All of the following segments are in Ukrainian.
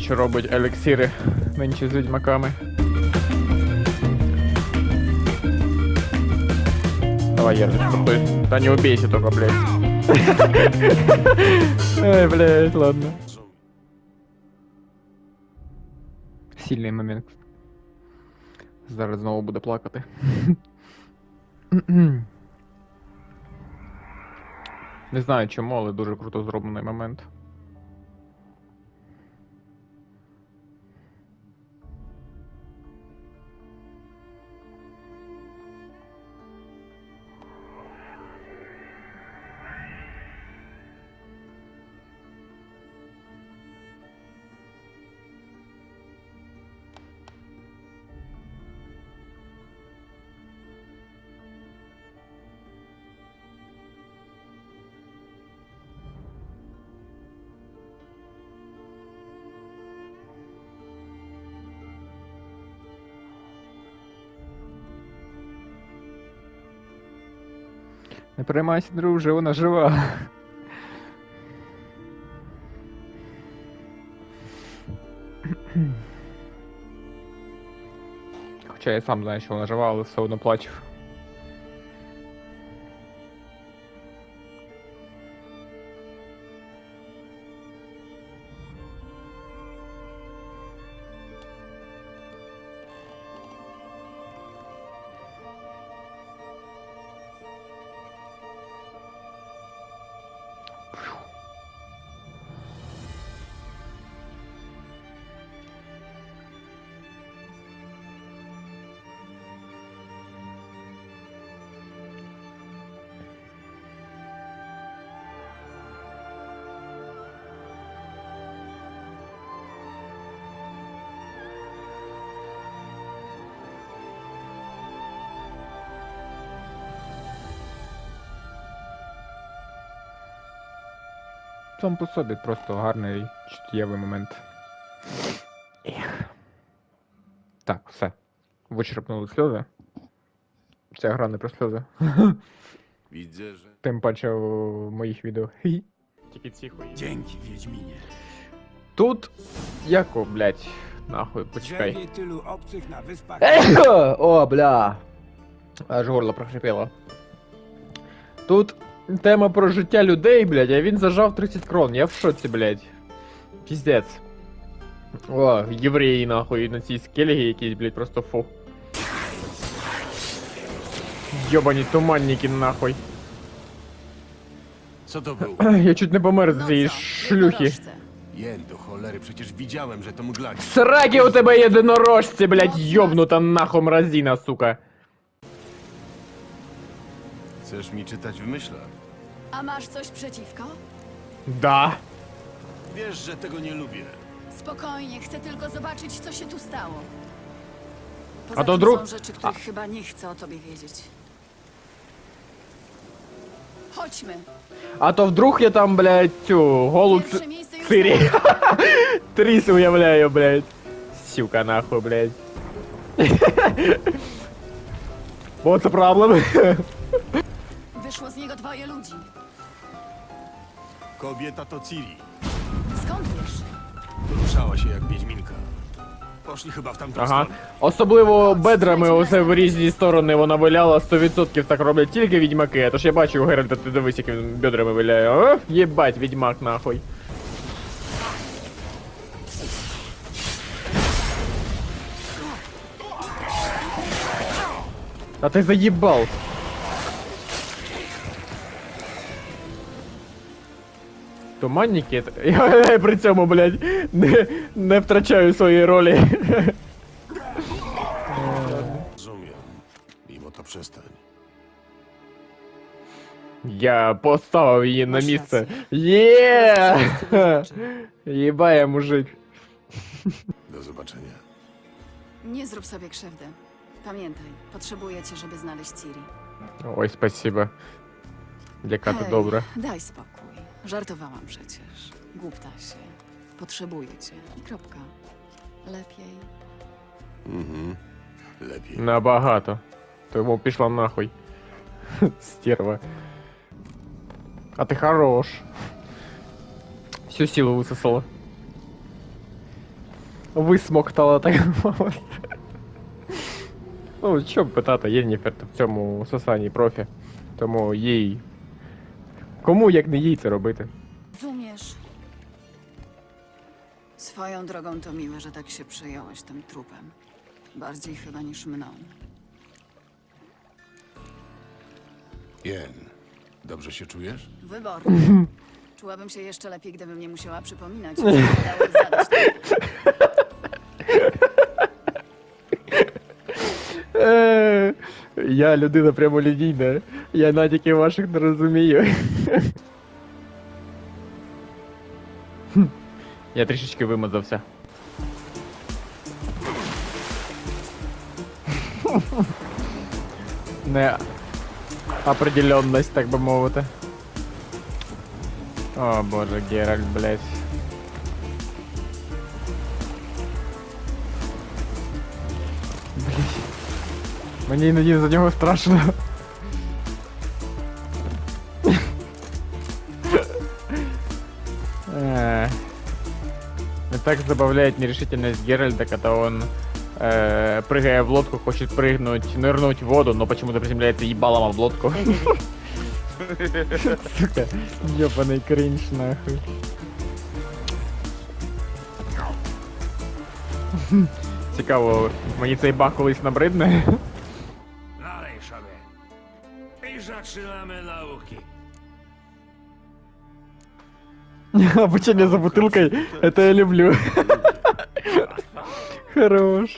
Що робить елексіри нинче з відьмаками. Давай, Ержик, стой. Да не убейся только, блядь. Ай, блядь, ладно. Сильний момент. Зараз знову буде плакати. Не знаю чому, але дуже круто зроблений момент. Не переймайся, друже, вона жива. Хоча я сам знаю, що вона жива, але все одно плачу. Сам по собі просто гарний чуттєвий момент. Ех. Так, все. Вичерпнули сльози. Ця гра не про сльози. Тим паче в моїх відео. Тільки ці хуї. Dzięki, Wiedźminie. Тут. Яко, блять. Нахуй, почекай. О, бля. Аж горло прохрипело. Тут тема про життя людей, блядь, а він зажав 30 крон. Я в шоці, блядь. Піздець. О, євреї, нахуй, на цій скелегі якісь, блядь, просто фу. Йобані туманники, нахуй. Co to było? Я чуть не помер з No цієї шлюхи. Jen do cholery, przecież widziałem, że to mglaki. Сраки у тебе єдинорожці, блядь, йобнута нахуй мразина, сука. Chcesz mi czytać w myślach? A masz coś przeciwko? Да. Wiesz, że tego nie lubię. Spokojnie, chcę tylko zobaczyć, co się tu stało. Poza A to tym dru- są rzeczy, których chyba nie chcę o tobie wiedzieć. Chodźmy. А то вдруг я там, блядь, цю голу ц- Pierwsze miejsce już Цири. zajęte. Трис уявляю, блядь. Сюка, нахуй, блядь. What's the problem? Wyszło z niego dwoje ludzi. Kobieta to Ciri. Skąd wiesz? Ruszała się jak wiedźminka. Poszli chyba w tamtą Ага. stronę. Особливо бедрами усе в різні сторони вона виляла 100% так роблять тільки відьмаки. Тож я бачу у Геральта, ти дивись, як він бедрами виляє. О, єбать, відьмак нахуй. А ти заїбал. Туманники? Я при цьому, блядь, не, не втрачаю свої ролі. Rozumiem. Mimo to przestań. Я поставив її на місце. Є! Znaczy. Єбає, мужик. Do zobaczenia. Nie zrób sobie krzywdy. Pamiętaj, potrzebuję cię, żeby znaleźć Ciri. Ой, спасибо. Яка ти Hej, добра. daj spokój. Żartowałam przecież. Głupta się. Potrzebuję cię. I kropka. Lepiej. Mhm. Lepiej. Набагато. Тому пішла нахуй. Стерва. А ти хорош. Всю силу висосала. висмоктала, так мовити. Ну, що питати, Єнніфер в цьому сосанні профі. Тому їй. Kому як не їй це робити? Rozumiesz? Swoją drogą to miłe, że tak się przejąłeś tym trupem. Bardziej chyba niż mną. Jen, dobrze się czujesz? Wybornie. Czułabym się jeszcze lepiej, gdybym nie musiała przypominać, że udało zadać Е, Я людина прямолінійна. Я натяків ваших не розумію. Я трішечки вимазався. Не определенность, так би мовити. О боже, Геральт, блядь. Блядь. Мені іноді за нього страшно. так забавляет нерешительность Геральда, когда он э, прыгая в лодку, хочет прыгнуть, нырнуть в воду, но почему-то приземляется ебалом об лодку. Сука, ёбаный кринж нахуй. Цікаво, мені цей баг колись набридне. Dalej sobie. I zaczynamy nauki. Обучение за бутылкой, это я люблю. Хорош.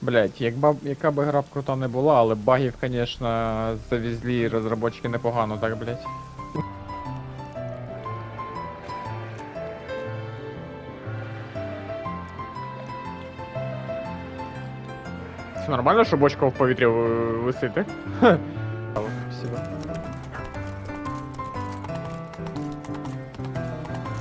Блять, як баб, яка би гра б крута не була, але багів, конечно, завезли розробники непогано, так, блять. Це нормально, що бочка в повітрі ви- висить, так? Ха. Спасибо.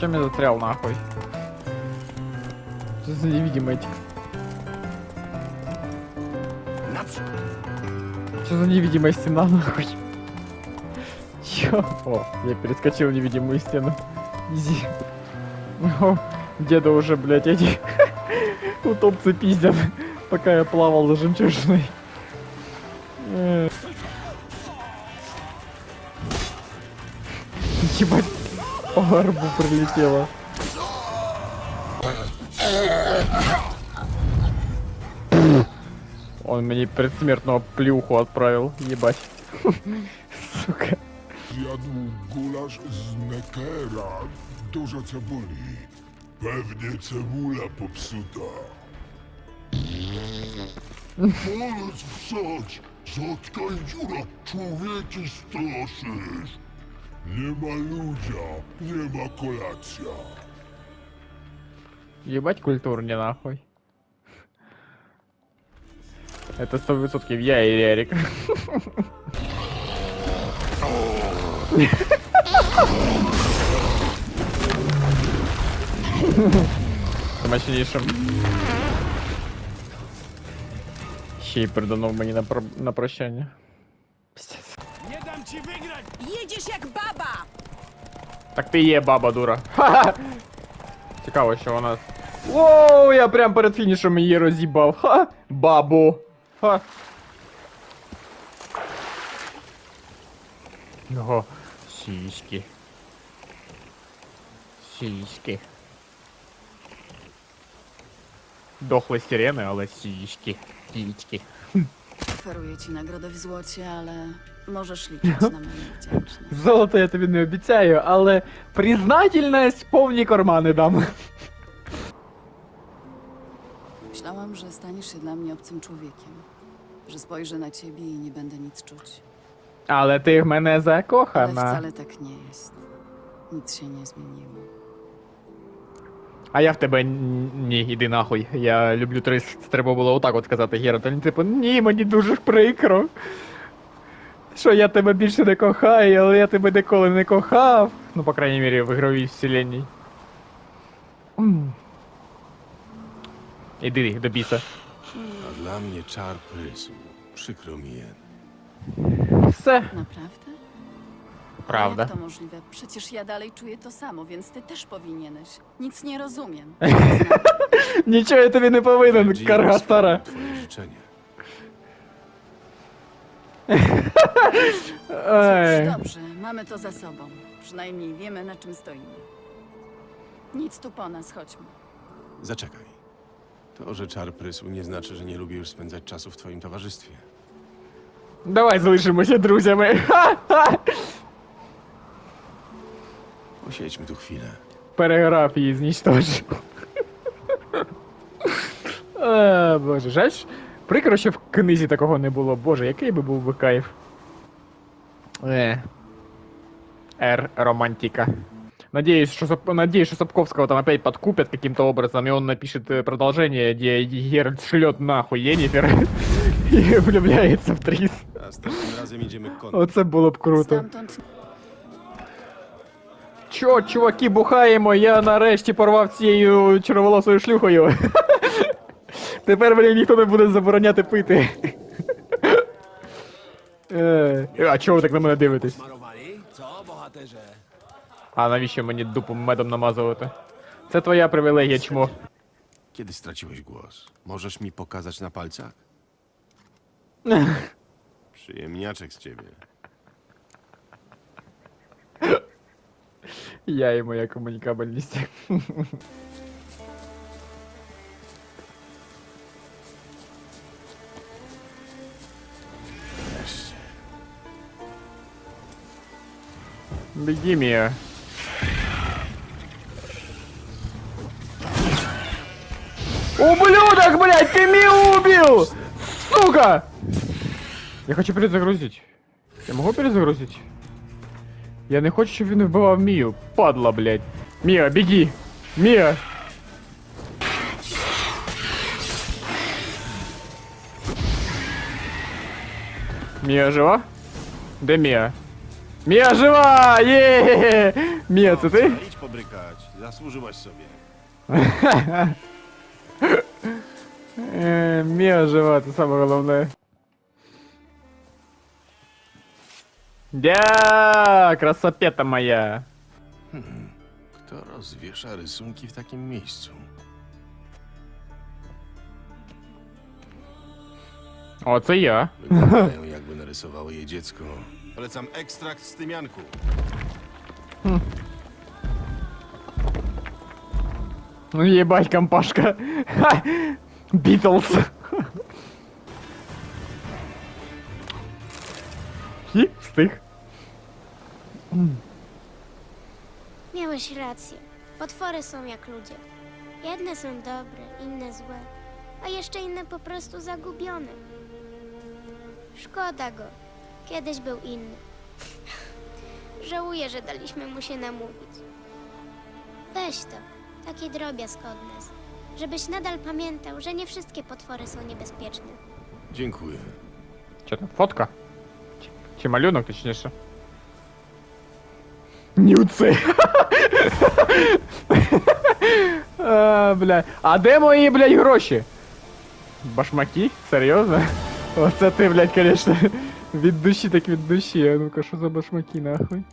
Чем я застрял нахуй? Что за невидимый? Naprzód! Что за невидимая стена нахуй? Чё? О, я перескочил невидимую стену. Изи. О, деда уже, блядь, эти утопцы пиздят, пока я плавал за жемчужиной. Э. Ебать, по горбу прилетело. Он мне предсмертного плюху отправил, ебать. Сука. Zjadł gulasz z Neckera. Dużo cebuli. Pewnie cebula popsuta. Wsadź! Zatkaj dziura! Człowieki straszysz! Nie ma ludzia, nie ma kolacja. Ебать культурnie нахуй. Это сто высотков я и Ярик. Мощнейшим. Ще й приданув мені на, про... на прощання. Пиздец. Nie dam ci wygrać! Jedziesz jak baba! Так ти є баба дура. Ха-ха. Цікаво, що вона. Воу, я прям перед фінішем її роз'їбав. Ха! Бабу. Ха. Його сіськи. Сіськи. Дохли сирени, але сіськи. Сіськи. Oferuję ci nagrodę w złocie, ale możesz liczyć na moją wdzięczność. Золото я тобі не обіцяю, але признательність повні кармани дам. Myślałam, że staniesz się dla mnie obcym człowiekiem. Że spojrzę na ciebie i nie będę nic czuć. Але ти в мене Ale закохана. wcale tak nie jest. Nic się nie zmieniło. А я в тебе ні, іди нахуй. Я люблю три треба було отак от сказати Геральт. Він типу, ні, мені дуже прикро. Що я тебе більше не кохаю, але я тебе ніколи не кохав. Ну, по крайній мірі, в ігровій вселенній. Іди до біса. A dla mnie czar prysł. Przykro mi, Jen. Все. Naprawdę? Правда. Jak to możliwe? Przecież ja dalej czuję to samo, więc ty też powinieneś. Nic nie rozumiem. Nічого я тобі не повинен, Jean карга стара. spełnił Twoje życzenie. Ej. Cóż, dobrze, mamy to za sobą. Przynajmniej wiemy, na czym stoimy. Nic tu po nas, chodźmy. Zaczekaj. To, że czar prysł, nie znaczy, że nie lubię już spędzać czasu w twoim towarzystwie. Давай залишимося друзями. Ха-ха. Posiedźmy tu chwilę. Переграв її знічтожив. Е, Боже, жаль. Прикро, що в книзі такого не було. Боже, який би був би кайф. Е. Р. Романтика. Надеюсь, что, Сап- надеюсь, что Сапковского там опять подкупят каким-то образом, и он напишет продолжение, где Геральт шлет нахуй Енифер и влюбляется в Трис. Następnym razem idziemy konno. Оце було б круто. Чо, чуваки, бухаємо, я нарешті порвав цією чорноволосою шлюхою. Тепер мені ніхто не буде забороняти пити. Е, А чого ви так на мене дивитесь? А навіщо мені дупу медом намазувати? Це твоя привілегія, чмо. Kiedy straciłeś głos? Możesz mi pokazać na palcach? Przyjemniaczek z ciebie. Я і моя комунікабельність. Wreszcie. Беги, Мия. Ублюдок, блядь, ты Мию убил! Сука! Я хочу перезагрузить. Я могу перезагрузить? Я не хочу, щоб він вбивав Мію. Падла, блядь. Мія, беги! Мія! Мія жива? Де Мія? Мія жива! Є! Мія, це ти? Idź pobrykać. Zasłużyłaś sobie. Е, Мія жива, це саме головне. Дя, красопета моя. Kto rozwiesza rysunki w takim miejscu? О, це я. Wyglądają jakby narysowało je dziecko. Polecam ekstrakt z tymianku. Ну ебать, компашка. Ха! Битлз. tych? Miałeś rację. Potwory są jak ludzie. Jedne są dobre, inne złe, a jeszcze inne po prostu zagubione. Szkoda go. Kiedyś był inny. Żałuję, że daliśmy mu się namówić. Weź to, taki drobiazg od nas, żebyś nadal pamiętał, że nie wszystkie potwory są niebezpieczne. Dziękuję. Ciekawa fotka. Чи, чи малюнок, точніше? Нюци. а, бля. А де мої, блядь, гроші? Башмаки? Серйозно? Оце ти, блядь, конечно. Від душі, так від душі. А ну-ка, що за башмаки, нахуй?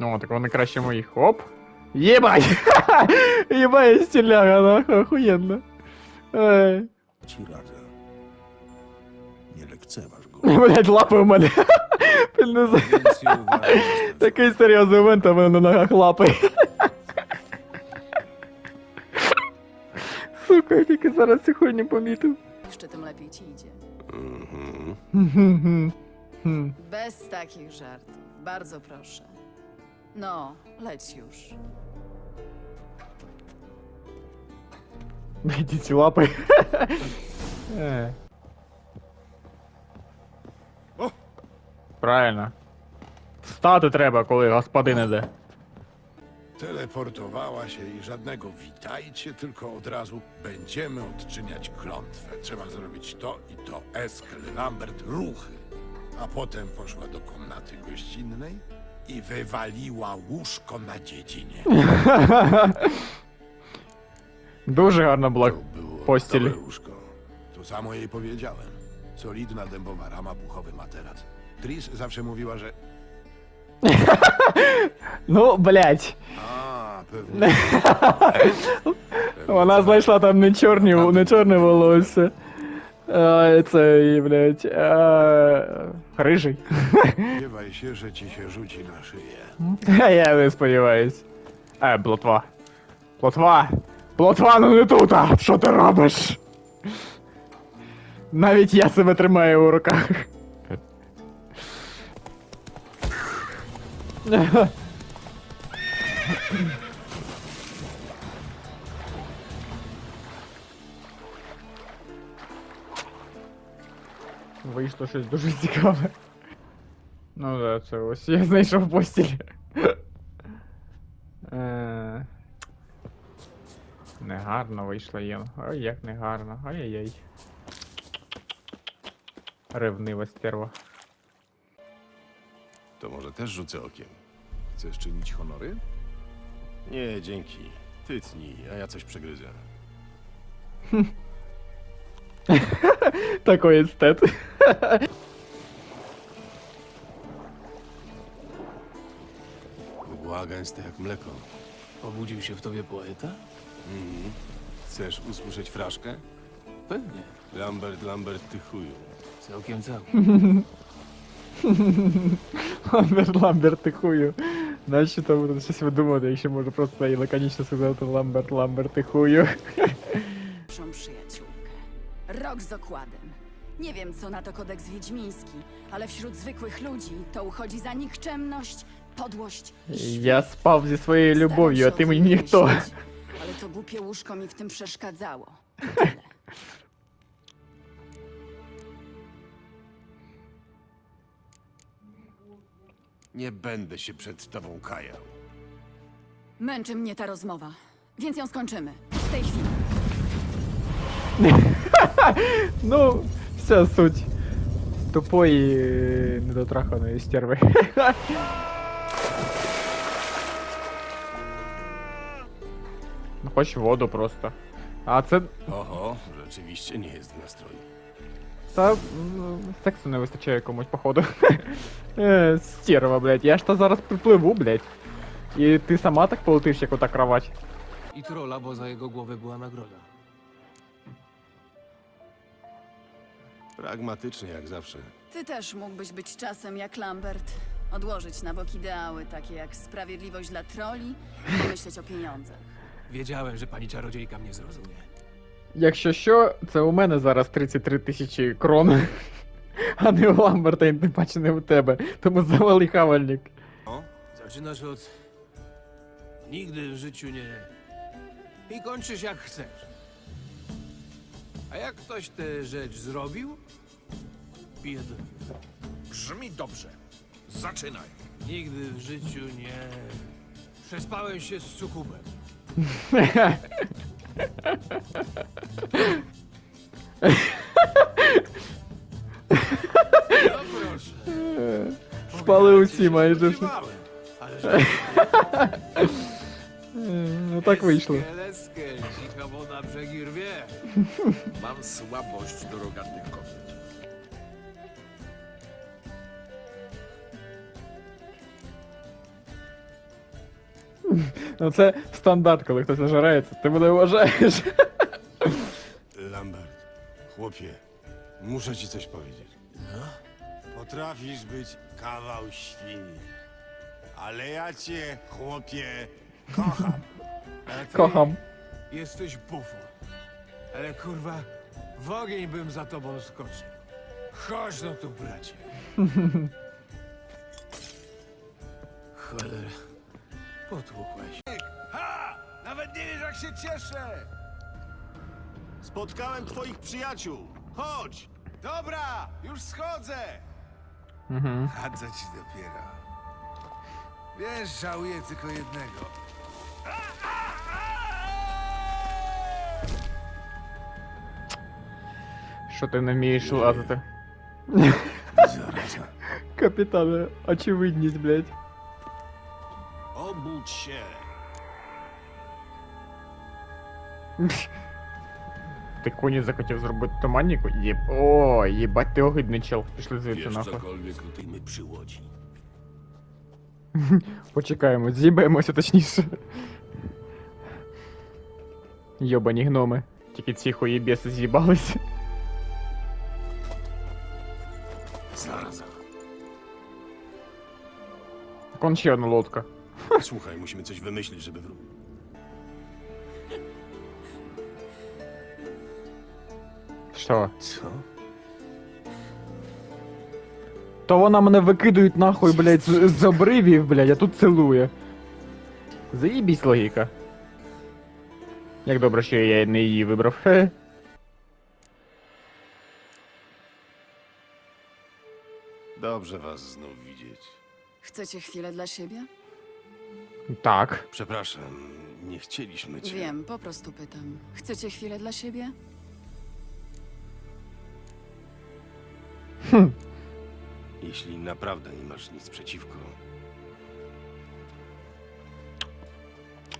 Ну, так вони краще моїх. Оп! Єбать! Єбать, стіляга, нахуй, охуєнно. Ей. Ci radzę. Nie lekceważ go. Блять, лапи у мене. Пильно Такий серйозний момент, а в мене на ногах лапи. Сука, я тільки зараз цю хуйню помітив. jeszcze tym lepiej ci idzie. Bez takich żartów. Bardzo proszę. No, leć już. Блять, ці лапи. Е. Правильно. Стати треба, коли господин іде. Teleportowała się i żadnego witajcie, tylko od razu będziemy odczyniać klątwę. Trzeba zrobić to i to. Eskel, Lambert, ruchy. A potem poszła do komnaty gościnnej i wywaliła łóżko na dziedzinie. Дуже гарно була To było постіль. Dobre łóżko. To samo jej powiedziałem. Solidna dębowa rama, puchowy materac. Tris zawsze mówiła, że... Ну, блять. A, pewnie. Вона знайшла там не чорні, не чорне волосся. А, цей, блять. А, рижий. Spodziewaj się, że ci się rzuci na szyję. А я не сподіваюсь. А, плотва. Плотва! Плотва, ну не тут! а! Що ти робиш? Навіть я себе тримаю у руках. Вийшло щось дуже цікаве. Ну да, це ось я знайшов постіль. Е, Негарно вийшло їм. Ой, як негарно. Ай-яй-яй. Ревнива стерва. to może też rzucę okiem. Chcesz czynić honory? Nie, dzięki. Ty Tytnij, a ja coś przegryzę. Tako jest Ted. Mgła jak mleko. Obudził się w tobie poeta? Mhm. Chcesz usłyszeć fraszkę? Pewnie. Lambert, Lambert, ty chuju. Całkiem całkiem. Ламберт, Ламберт, ти хую. Наші там тут щось видумати, якщо можу просто і лаконічно сказати Ламберт, Ламберт, ти хую. Naszą przyjaciółkę. Rok z okładem. Nie wiem, co na to kodeks wiedźmiński, ale wśród zwykłych ludzi to uchodzi za nikczemność, podłość i Я спав зі своєю Staram любов'ю, się а o ти tym мені nie ніхто. myśleć, Ale to głupie łóżko mi w tym przeszkadzało. I tyle. Nie będę się przed tobą kajał. Męczy mnie ta rozmowa, więc ją skończymy. W tej chwili. Ну, вся суть тупої е, недотраханої стерви. Ну, хоч воду просто. А це. Oho, rzeczywiście nie jest w nastroju. Та ну, сексу не вистачає комусь, походу. Е, Стерва, блядь. Я ж то зараз припливу, блядь. І ти сама так полетиш, як ота кровать. I trola, bo za jego głowę była nagroda. Pragmatycznie jak zawsze. Ty też mógłbyś być czasem jak Lambert. Odłożyć na bok ideały takie jak sprawiedliwość dla troli i myśleć o pieniądzach. Wiedziałem, że pani czarodziejka mnie zrozumie. Якщо що, це у мене зараз 33 тисячі крон. А не у Ламберта, і тим паче не у тебе. Тому завали хавальник. Zaczynasz od... Nigdy w życiu nie... I kończysz jak chcesz. A jak ktoś tę rzecz zrobił, pije do piwa. Brzmi dobrze. Zaczynaj. Nigdy w życiu nie... Przespałem się z sukubem. Спали усі майже. Ну так вийшло. Mam słabość do rogatnych kotów. Ну це стандарт, коли хтось нажирається, ти мене вважаєш. Lambert, chłopie, muszę ci coś powiedzieć. Potrafisz być kawał świni. Ale ja cię, chłopie, kocham. A ty Kocham. Jesteś bufon. Ale kurwa, w ogień bym za tobą skoczył. Chodź no tu, bracie. Cholera. Potłukłeś. Ha! Nawet nie wiesz, jak się cieszę! Spotkałem twoich przyjaciół. Chodź! Dobra, już schodzę! Угу. Chadzę ci dopiero. Wiesz, żałuję tylko jednego. Що ти не вмієш лазити? Zaraza. Капітане, очевидність, блядь. Obudź się. Ти коні захотів зробити туманніку? Єб... О, їбать, ти огидний чел. Пішли звідси Wiesz нахуй. cokolwiek o tej my przy. Почекаємо, з'їбаємося точніше. Йобані гноми. Тільки ці хуєбєси з'їбалися. Zaraz. Кон ще одна лодка. Słuchaj, musimy coś wymyślić, żeby wrócić. Що? Co? То вона мене викидують нахуй, блядь, з, з обривів, блядь, а тут цілує. Заїбісь логіка. Як добре, що я не її вибрав. Хе. Dobrze was znów widzieć. Chcecie chwilę dla siebie? Так. Przepraszam, nie chcieliśmy cię. Wiem, po prostu pytam. Chcecie chwilę dla siebie? Jeśli naprawdę nie masz nic przeciwko,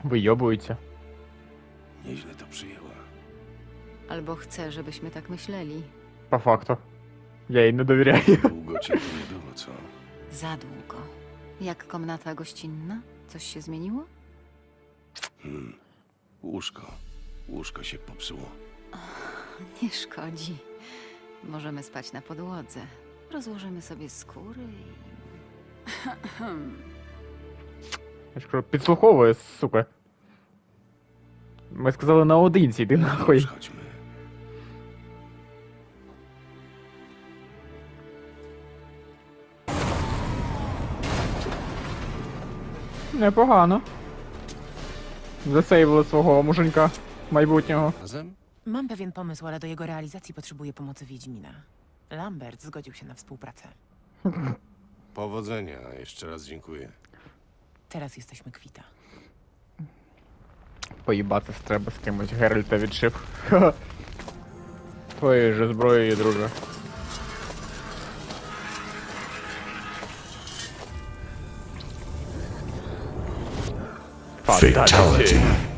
Вийобуються. nieźle to przyjęła. Albo chcę, żebyśmy tak myśleli. По факту. Я їй не довіряю. Długo cię tu nie było, co? Za długo. Jak komnata gościnna? Coś się zmieniło? Hmm. Łóżko. Łóżko się popsuło. Nie szkodzi. Możemy spać na podłodze. Rozłożymy sobie skóry i... Кажу, підслуховує, сука. Ми сказали наодинці, йди нахуй. Chodźmy. Непогано. Засейвили свого муженька майбутнього. Razem? Mam pewien pomysł, ale do jego realizacji potrzebuję pomocy Wiedźmina. Lambert zgodził się na współpracę. Powodzenia. Jeszcze raz dziękuję. Teraz jesteśmy kwita. Поїбатись треба з кимось, Геральта відшив. Ха. Твоєю же зброєю, друже. Fatality.